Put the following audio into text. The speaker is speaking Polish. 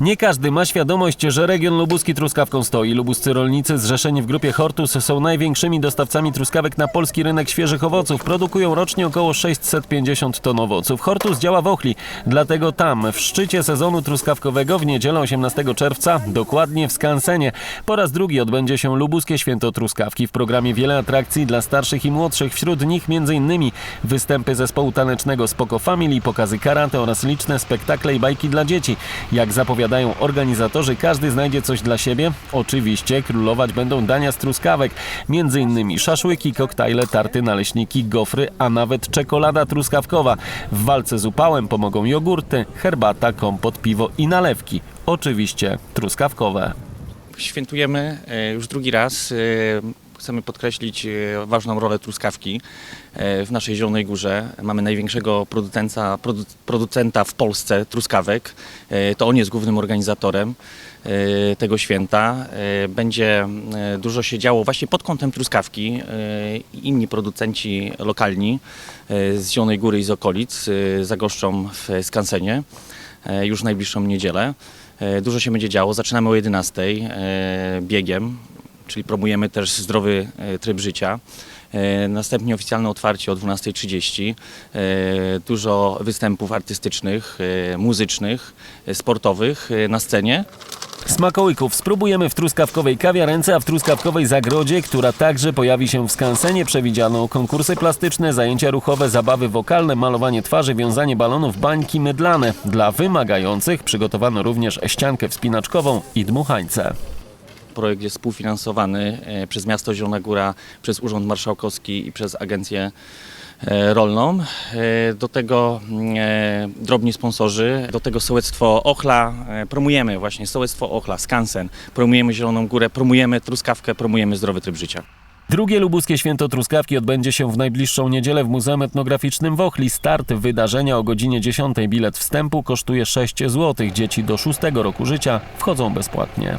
Nie każdy ma świadomość, że region lubuski truskawką stoi. Lubuscy rolnicy zrzeszeni w grupie Hortus są największymi dostawcami truskawek na polski rynek świeżych owoców. Produkują rocznie około 650 ton owoców. Hortus działa w Ochli, dlatego tam, w szczycie sezonu truskawkowego w niedzielę 18 czerwca, dokładnie w Skansenie, po raz drugi odbędzie się lubuskie święto truskawki. W programie wiele atrakcji dla starszych i młodszych, wśród nich m.in. występy zespołu tanecznego Spoko Family, pokazy karate oraz liczne spektakle i bajki dla dzieci. Jak zapowiadają organizatorzy, każdy znajdzie coś dla siebie. Oczywiście królować będą dania z truskawek, m.in. szaszłyki, koktajle, tarty, naleśniki, gofry, a nawet czekolada truskawkowa. W walce z upałem pomogą jogurty, herbata, kompot, piwo i nalewki. Oczywiście truskawkowe. Świętujemy e, już drugi raz. Chcemy podkreślić e, ważną rolę truskawki e, w naszej Zielonej Górze. Mamy największego producenta, produ, producenta w Polsce truskawek. E, To on jest głównym organizatorem tego święta. Będzie dużo się działo właśnie pod kątem truskawki. Inni producenci lokalni z Zielonej Góry i z okolic zagoszczą w Skansenie już najbliższą niedzielę. Dużo się będzie działo. Zaczynamy o 11 e, biegiem, czyli promujemy też zdrowy e, tryb życia. E, Następnie oficjalne otwarcie o 12.30. E, Dużo występów artystycznych, muzycznych, sportowych na scenie. Smakołyków spróbujemy w truskawkowej kawiarence, a w truskawkowej zagrodzie, która także pojawi się w skansenie, przewidziano konkursy plastyczne, zajęcia ruchowe, zabawy wokalne, malowanie twarzy, wiązanie balonów, bańki mydlane. Dla wymagających przygotowano również ściankę wspinaczkową i dmuchańce. Projekt jest współfinansowany e, przez Miasto Zielona Góra, przez Urząd Marszałkowski i przez Agencję e, Rolną. E, Do tego mm, drobni sponsorzy, do tego sołectwo Ochla. Promujemy właśnie sołectwo Ochla, Skansen, promujemy Zieloną Górę, promujemy truskawkę, promujemy zdrowy tryb życia. Drugie lubuskie święto truskawki odbędzie się w najbliższą niedzielę w Muzeum Etnograficznym w Ochli. Start wydarzenia o godzinie 10. Bilet wstępu kosztuje 6 zł. Dzieci do 6 roku życia wchodzą bezpłatnie.